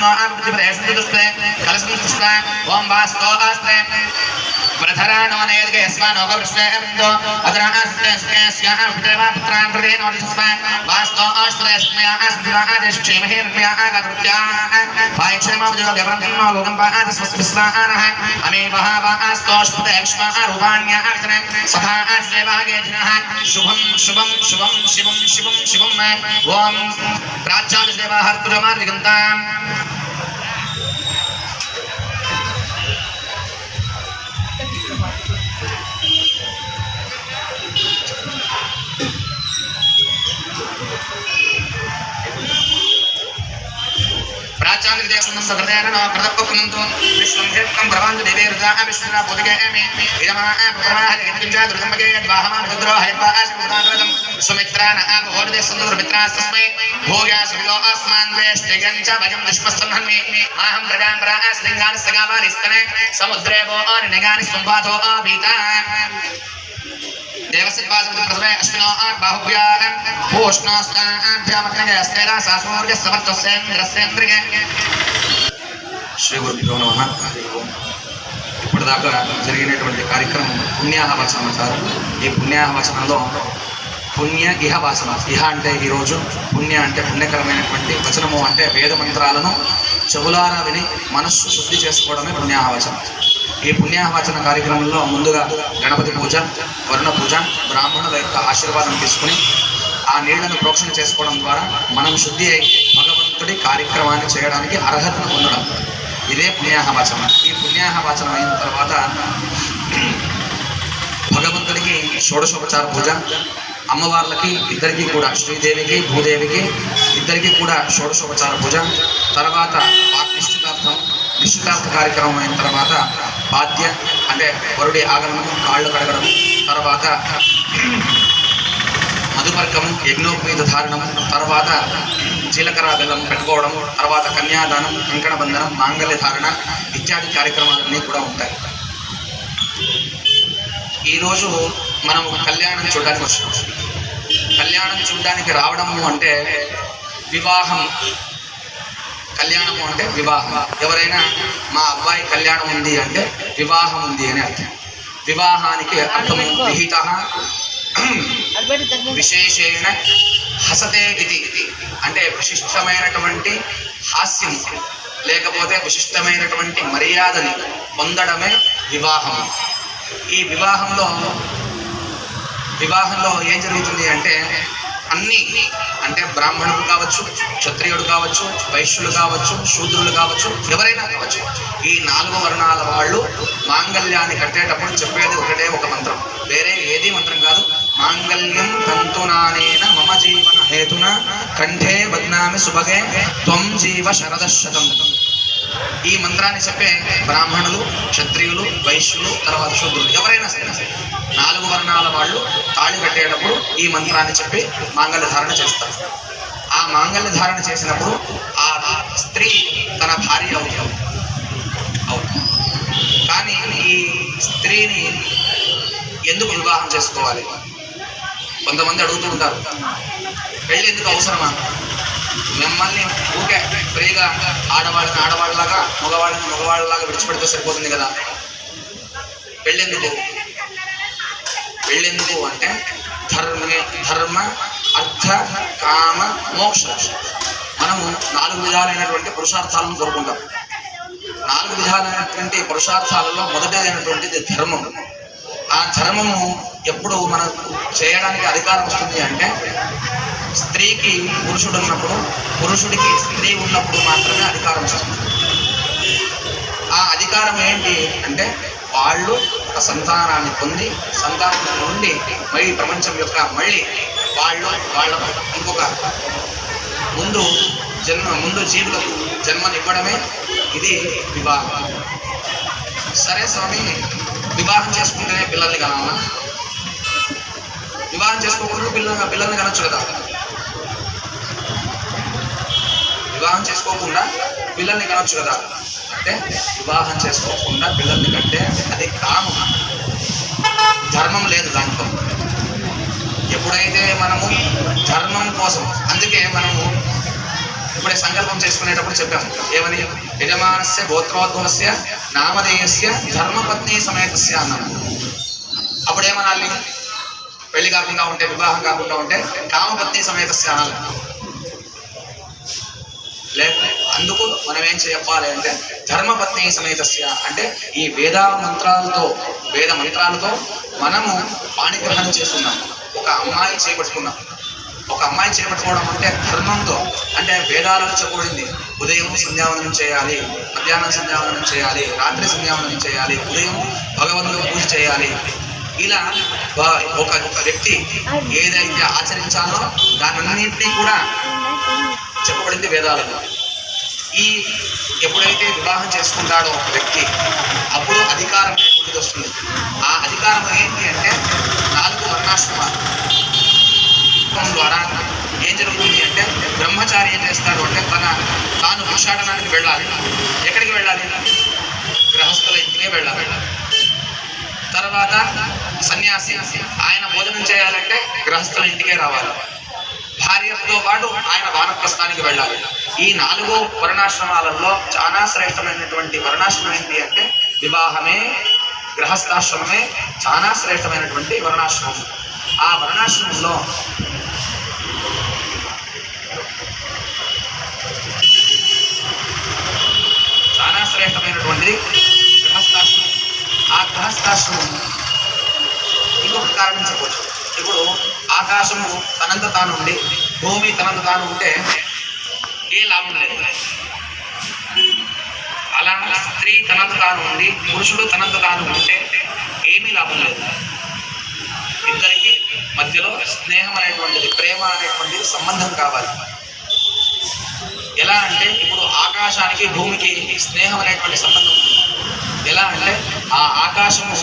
No आम बुद्धि पर ऐसे दुष्ट है कलस्म दुष्ट वृधराणो नयद्गे यस्मानोपवृष्टेऽर्दो अग्रास्तेस्याभिदेवापुत्रान् प्रदेन वरिष्मा वास्तो आश्रयस्मयास्मिरादेष्ठेमहेर्म्यागतृत्याक्षेमोपजोगव्रह्मलोकम्पादस्वस्मिस्वानः अमेवहावास्तोष्पदेक्ष्मारूपाण्यार्चन सखा आश्रयभागेधिनः शुभं शुभं शुभं, शिवं शिवं शिवं। ॐ प्राच्यादिदेवाहर्तुजमादिगन्ताम् प्राच्यादिदेवा हर्तुजमार्दिगन्ताम् प्राचार्यदेशनं सकृतेन न कृतपकुनन्तु विश्वं हेत्कं भ्रवान्तु देवे रुद्रा विष्णुरा बोधगे एमे इदमा प्रवाह यत्किञ्चा दुर्गमगे यद्वाहमा विद्रो हयत्वा आशुदाकृतं सुमित्रान आप होरदे सुन्दर मित्रास्तस्मै भोग्या सुविदो अस्मान् वेष्टिगञ्च भजं दुष्मस्तन्हन्मि माहं प्रजां प्रा आश्लिङ्गानि सगावानि स्तने समुद्रे वो निगानि संवादो अभीता देवसिद्वासमिति प्रथमे अश्विनो बाहुभ्यां पूष्णोस्ताभ्यामग्नगे अस्तेरा सासूर्य समर्थस्येन्द्रस्येन्द्रिये శ్రీ గురుభ్యో నమ ఇప్పటిదాకా జరిగినటువంటి కార్యక్రమం పుణ్యాహ వచనం ఈ పుణ్యాహ వచనంలో పుణ్య ఇహ వాసన ఇహ అంటే ఈరోజు పుణ్య అంటే పుణ్యకరమైనటువంటి వచనము అంటే వేద మంత్రాలను చెవులారా విని మనస్సు శుద్ధి చేసుకోవడమే పుణ్యాహవచనం ఈ పుణ్యాహవచన కార్యక్రమంలో ముందుగా గణపతి పూజ వరుణ పూజ బ్రాహ్మణుల యొక్క ఆశీర్వాదం తీసుకుని ఆ నీళ్ళను ప్రోక్షణ చేసుకోవడం ద్వారా మనం శుద్ధి అయి భగవంతుడి కార్యక్రమాన్ని చేయడానికి అర్హతను పొందడం. ఇదే పుణ్యాహవాచనం ఈ పుణ్యాహవాచనం అయిన తర్వాత భగవంతుడికి షోడశోపచార పూజ అమ్మవార్లకి ఇద్దరికి కూడా శ్రీదేవికి భూదేవికి ఇద్దరికి కూడా షోడశోపచార పూజ తర్వాత నిశ్చితార్థం నిశ్చితార్థ కార్యక్రమం అయిన తర్వాత బాధ్య అంటే వరుడి ఆగమనం కాళ్ళు కడగడం తర్వాత మధుపర్కం యజ్ఞోపేత ధారణం తర్వాత జీలకర్ర బెల్లం పెట్టుకోవడం తర్వాత కన్యాదానం కంకణ బంధనం మాంగళ్య ధారణ ఇత్యాది కార్యక్రమాలన్నీ కూడా ఉంటాయి. ఈరోజు మనం కళ్యాణం చూడడానికి వచ్చినాం కళ్యాణం చూడడానికి రావడము అంటే వివాహం కళ్యాణము అంటే వివాహం. ఎవరైనా మా అబ్బాయి కళ్యాణం ఉంది అంటే వివాహం ఉంది అని అర్థం. వివాహానికి అర్థము విహిత విశేషేణ హసతే ఇది. అంటే విశిష్టమైనటువంటి హాస్యం. లేకపోతే విశిష్టమైనటువంటి మర్యాదని పొందడమే వివాహము ఈ వివాహంలో వివాహంలో ఏం జరుగుతుంది అంటే అన్ని అంటే బ్రాహ్మణుడు కావచ్చు క్షత్రియుడు కావచ్చు వైశ్యులు కావచ్చు శూద్రులు కావచ్చు ఎవరైనా కావచ్చు ఈ నాలుగు వర్ణాల వాళ్ళు మాంగళ్యాన్ని కట్టేటప్పుడు చెప్పేది ఒకటే ఒక మంత్రం. వేరే ఏది మంత్రం కాదు. మాంగళ్యం తంతునానేన మమ జీవన హేతున కంఠే బద్నామి సుభగే త్వం జీవ శరదశతం ఈ మంత్రాన్ని చెప్పే బ్రాహ్మణులు క్షత్రియులు వైశ్యులు తర్వాత శూద్రులు ఎవరైనా సరే నాలుగు వర్ణాల వాళ్ళు తాళి కట్టేటప్పుడు ఈ మంత్రాన్ని చెప్పి మాంగళ్య ధారణ చేస్తారు. ఆ మాంగళ్య ధారణ చేసినప్పుడు ఆ స్త్రీ తన భార్య అవుతుంది. అవుతుంది కానీ ఈ స్త్రీని ఎందుకు వివాహం చేసుకోవాలి? కొంతమంది అడుగుతూ ఉంటారు. పెళ్ళి ఎందుకు అవసరమా? మిమ్మల్ని ఊకే ఫ్రీగా ఆడవాళ్ళని ఆడవాళ్ళలాగా మగవాళ్ళని మగవాళ్ళలాగా విడిచిపెడితే సరిపోతుంది కదా. పెళ్ళెందుకు వెళ్ళెందుకు అంటే ధర్మ ధర్మ అర్థ కామ మోక్ష. మనము నాలుగు విధాలైనటువంటి పురుషార్థాలను కోరుకుంటాం. నాలుగు విధాలైనటువంటి పురుషార్థాలలో మొదటిదైనటువంటిది ధర్మం. ఆ ధర్మము ఎప్పుడు మనకు చేయడానికి అధికారం వస్తుంది అంటే స్త్రీకి పురుషుడు ఉన్నప్పుడు పురుషుడికి స్త్రీ ఉన్నప్పుడు మాత్రమే అధికారం వస్తుంది. ఆ అధికారం ఏంటి అంటే వాళ్ళు ఒక సంతానాన్ని పొంది సంతానం నుండి మళ్ళీ ప్రపంచం యొక్క మళ్ళీ వాళ్ళు వాళ్ళ ఇంకొక ముందు జన్మ ముందు జీవులకు జన్మనివ్వడమే ఇది వివాహం. సరే స్వామి వివాహం చేసుకుంటేనే పిల్లల్ని కనాలా వివాహం చేసుకోకూడదు పిల్లలు పిల్లల్ని కనొచ్చు కదా? వివాహం చేసుకోకుండా పిల్లల్ని కనొచ్చు కదా? అంటే వివాహం చేసుకోకుండా పిల్లల్ని కంటే అది కామం. ధర్మం లేదు దాంట్లో. ఎప్పుడైతే మనము ధర్మం కోసం అందుకే మనము ఇప్పుడే సంకల్పం చేసుకునేటప్పుడు చెప్పాము. ఏమని? యజమానస్య గోత్రోద్భవస్య నామధేయస్య ధర్మపత్ని సమేతస్య అన్నాము. అప్పుడేమనాలి? పెళ్ళి కాకుండా ఉంటే వివాహం కాకుండా ఉంటే కామపత్ని సమేతస్య అనాలి. లేదు అందుకు మనం ఏం చెప్పాలి అంటే ధర్మపత్ని సమేతస్య అంటే ఈ వేద మంత్రాలతో వేద మంత్రాలతో మనము పాణిగ్రహణం చేస్తున్నాం ఒక అమ్మాయి చేపట్టుకున్నాం. ఒక అమ్మాయి చేపట్టుకోవడం అంటే ధర్మంతో అంటే వేదాలలో చెప్పబడింది. ఉదయం సంధ్యావనం చేయాలి మధ్యాహ్నం సంధ్యావనం చేయాలి రాత్రి సంధ్యావనం చేయాలి ఉదయం భగవంతుడు పూజ చేయాలి. ఇలా ఒక ఒక వ్యక్తి ఏదైతే ఆచరించాలో దానన్నింటినీ కూడా చెప్పబడింది వేదాలలో. ఈ ఎప్పుడైతే వివాహం చేసుకుంటాడో ఒక వ్యక్తి అప్పుడు అధికారం అనేటువంటిది వస్తుంది. ఆ అధికారం ఏంటి అంటే నాలుగు వర్ణాశ్రమాలు. ద్వారా ఏం జరుగుతుంది అంటే బ్రహ్మచారి ఏం చేస్తాడు అంటే తన తాను భిక్షాటనానికి వెళ్ళాలి. ఎక్కడికి వెళ్ళాలి? గృహస్థుల ఇంటికే వెళ్ళాలి. తర్వాత సన్యాసి ఆయన భోజనం చేయాలంటే గృహస్థుల ఇంటికే రావాలి. భార్యతో పాటు ఆయన వానప్రస్థానికి వెళ్ళాలి. ఈ నాలుగు వర్ణాశ్రమాలలో చాలా శ్రేష్టమైనటువంటి వర్ణాశ్రమం ఏంటి అంటే వివాహమే గృహస్థాశ్రమమే చాలా శ్రేష్టమైనటువంటి వర్ణాశ్రమం ఆ వర్ణాశ్రమంలో చాలా శ్రేష్టమైనటువంటిది గృహస్థాశ్రమం. ఆ గృహస్థాశ్రమం ఇంకొక కారణం చెప్పవచ్చు ఇప్పుడు ఆకాశము తనంత తాను ఉండి భూమి తనంత తాను ఉంటే ఏ లాభం లేదు. అలా స్త్రీ తనంత తాను ఉండి పురుషుడు తనంత తాను ఉంటే ఏమీ లాభం లేదు. ఇద్దరికి మధ్యలో స్నేహం అనేటువంటిది ప్రేమ అనేటువంటిది సంబంధం కావాలి. ఎలా అంటే ఇప్పుడు ఆకాశానికి భూమికి స్నేహం అనేటువంటి సంబంధం ఉంది. ఎలా అంటే ఆ ఆకాశము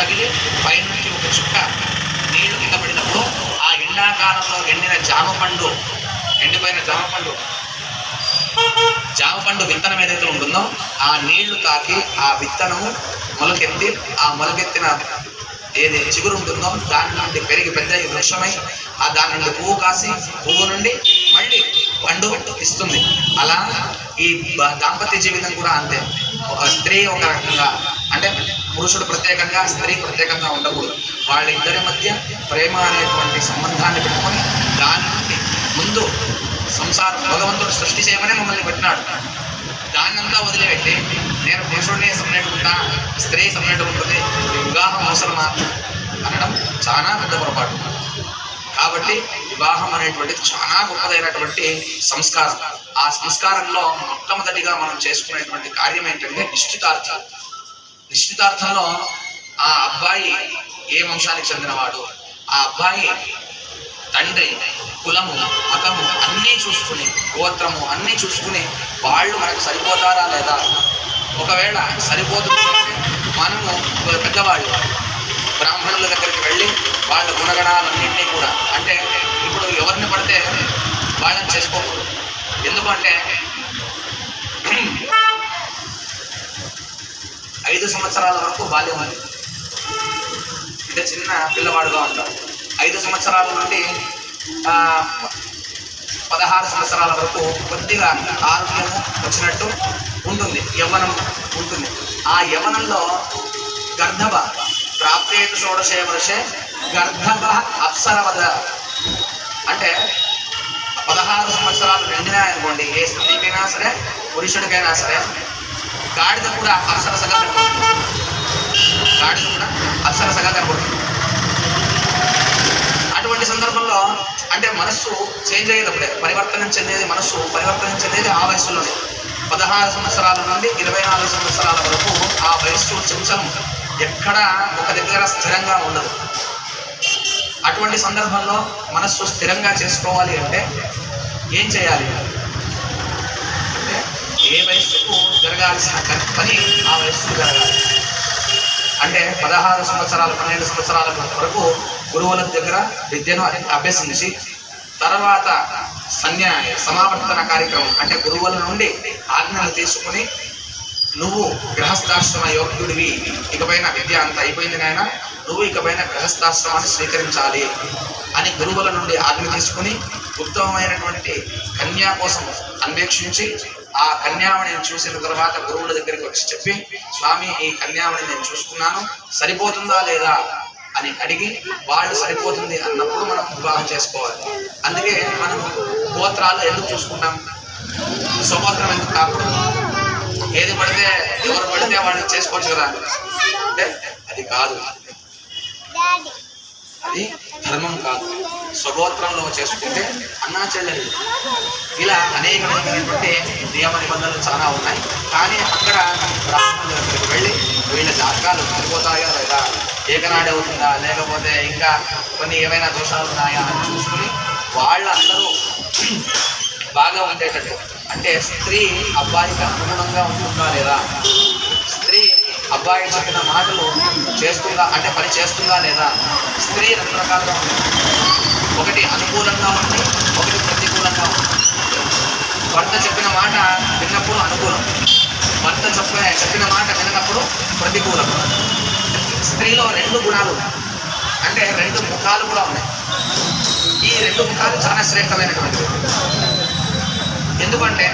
తగిలి పైనుంచి ఒక చుక్క నీళ్ళు కింద పడినప్పుడు ఆ ఎండాకాలంలో ఎండిన జామ పండు ఎండిపోయిన జామ పండు జామ పండు విత్తనం ఏదైతే ఉంటుందో ఆ నీళ్ళు తాకి ఆ విత్తనము మొలకెత్తి ఆ మొలకెత్తిన ఏది చిగురు ఉంటుందో దాని నుండి పెరిగి పెద్ద వృక్షమై ఆ దాని నుండి పువ్వు కాసి పువ్వు నుండి మళ్ళీ పండు ఇస్తుంది. అలా ఈ దాంపత్య జీవితం కూడా అంతే. ఒక స్త్రీ ఒక రకంగా అంటే పురుషుడు ప్రత్యేకంగా స్త్రీ ప్రత్యేకంగా ఉండకూడదు. వాళ్ళిద్దరి మధ్య ప్రేమ అనేటువంటి సంబంధాన్ని పెట్టుకొని దాని నుండి ముందు సంసారం భగవంతుడు సృష్టి చేయమని మమ్మల్ని పెట్టినాడు దాన్నంతా వదిలిపెట్టి నేను పురుషుడిని సమ్మెట్టుకుంటా స్త్రీ సమ్మెట్టుకుంటుంది వివాహం అవసరమా అనడం చాలా పెద్ద పొరపాటు. కాబట్టి వివాహం అనేటువంటిది చాలా గొప్పదైనటువంటి సంస్కారం. ఆ సంస్కారంలో మొట్టమొదటిగా మనం చేసుకునేటువంటి కార్యం ఏంటంటే నిశ్చితార్థాలు. నిశ్చితార్థంలో ఆ అబ్బాయి ఏ వంశానికి చెందినవాడు? ఆ అబ్బాయి తండ్రి కులము మతము అన్నీ చూసుకుని గోత్రము అన్నీ చూసుకుని వాళ్ళు మనకు సరిపోతారా లేదా? ఒకవేళ సరిపోతుందంటే మనము పెద్దవాళ్ళు బ్రాహ్మణుల దగ్గరికి వెళ్ళి వాళ్ళ గుణగణాలన్నింటినీ కూడా అంటే ఇప్పుడు ఎవరిని పడితే వాళ్ళని చేసుకోకూడదు. ఎందుకంటే ఐదు సంవత్సరాల వరకు బాల్యం అది అంటే చిన్న పిల్లవాడుగా ఉంటాడు ఐదు సంవత్సరాల నుండి పదహారు సంవత్సరాల వరకు కొద్దిగా ఆరోగ్యము వచ్చినట్టు ఉంటుంది యవ్వనం ఉంటుంది. ఆ యవ్వనంలో గర్ధవ ప్రాప్తేతు షోడశే వర్షే గర్ధవ అప్సరవద. అంటే పదహారు సంవత్సరాలు నిండినాయనుకోండి ఏ స్త్రీకైనా సరే పురుషుడికైనా సరే గాడిద కూడా అప్సరసగా కనపడుతుంది గాడిద కూడా అప్సరసగా కనబడుతుంది అటువంటి సందర్భంలో అంటే మనస్సు చేంజ్ అయ్యేటప్పుడే పరివర్తనం చెందేది మనస్సు పరివర్తనం చెందేది ఆ వయసులోనే పదహారు సంవత్సరాల నుండి ఇరవై నాలుగు సంవత్సరాల వరకు ఆ వయస్సు చంచలం. ఎక్కడ ఒక దగ్గర స్థిరంగా ఉండదు. అటువంటి సందర్భంలో మనస్సు స్థిరంగా చేసుకోవాలి అంటే ఏం చేయాలి? అంటే ఏ వయస్సుకు జరగాల్సిన కర్పని ఆ వయస్సుకు జరగాలి. అంటే పదహారు సంవత్సరాలు పన్నెండు సంవత్సరాల వరకు గురువుల దగ్గర విద్యను అభ్యసించి తర్వాత సన్యా సమావర్తన కార్యక్రమం అంటే గురువుల నుండి ఆజ్ఞలు తీసుకుని నువ్వు గృహస్థాశ్రమ యోగ్యుడివి ఇకపైన విద్య అంత అయిపోయింది నాయన నువ్వు ఇకపైన గృహస్థాశ్రమాన్ని స్వీకరించాలి అని గురువుల నుండి ఆజ్ఞ తీసుకుని ఉత్తమమైనటువంటి కన్యా కోసం అన్వేషించి ఆ కన్యామణి చూసిన తర్వాత గురువుల దగ్గరికి వచ్చి చెప్పి స్వామి ఈ కన్యామణి నేను చూసుకున్నాను సరిపోతుందా లేదా? అని అడిగి వాళ్ళు సరిపోతుంది అన్నప్పుడు మనం వివాహం చేసుకోవాలి. అందుకే మనం గోత్రాలు ఎందుకు చూసుకుంటాం? స్వగోత్రం ఎందుకు కాకూడదు? ఏది పడితే ఎవరు పడితే వాడిని చేసుకోవచ్చు కదా. అంటే అది కాదు. అది ధర్మం కాదు. స్వగోత్రంలో చేసుకుంటే అన్నా చెల్లెలు. ఇలా అనేకమైనటువంటి నియమ నిబంధనలు చాలా ఉన్నాయి. కానీ అక్కడ బ్రాహ్మణుల దగ్గరికి వెళ్ళి వీళ్ళ జాతకాలు మారిపోతాయా లేదా? ఏకనాడే అవుతుందా? లేకపోతే ఇంకా కొన్ని ఏమైనా దోషాలు ఉన్నాయా అని చూసుకుని వాళ్ళందరూ బాగా ఉండేటట్టు. అంటే స్త్రీ అబ్బాయికి అనుగుణంగా ఉంటుందా లేదా? అబ్బాయి చెప్పిన మాటలు చేస్తుందా అంటే పని చేస్తుందా లేదా? స్త్రీ రెండు రకాలుగా ఉంది. ఒకటి అనుకూలంగా ఉంది ఒకటి ప్రతికూలంగా ఉంది. భర్త చెప్పిన మాట విన్నప్పుడు అనుకూలం. భర్త చెప్పిన చెప్పిన మాట విన్నప్పుడు ప్రతికూలం. స్త్రీలో రెండు గుణాలు అంటే రెండు ముఖాలు కూడా ఉన్నాయి. ఈ రెండు ముఖాలు చాలా శ్రేష్టమైనటువంటివి. ఎందుకంటే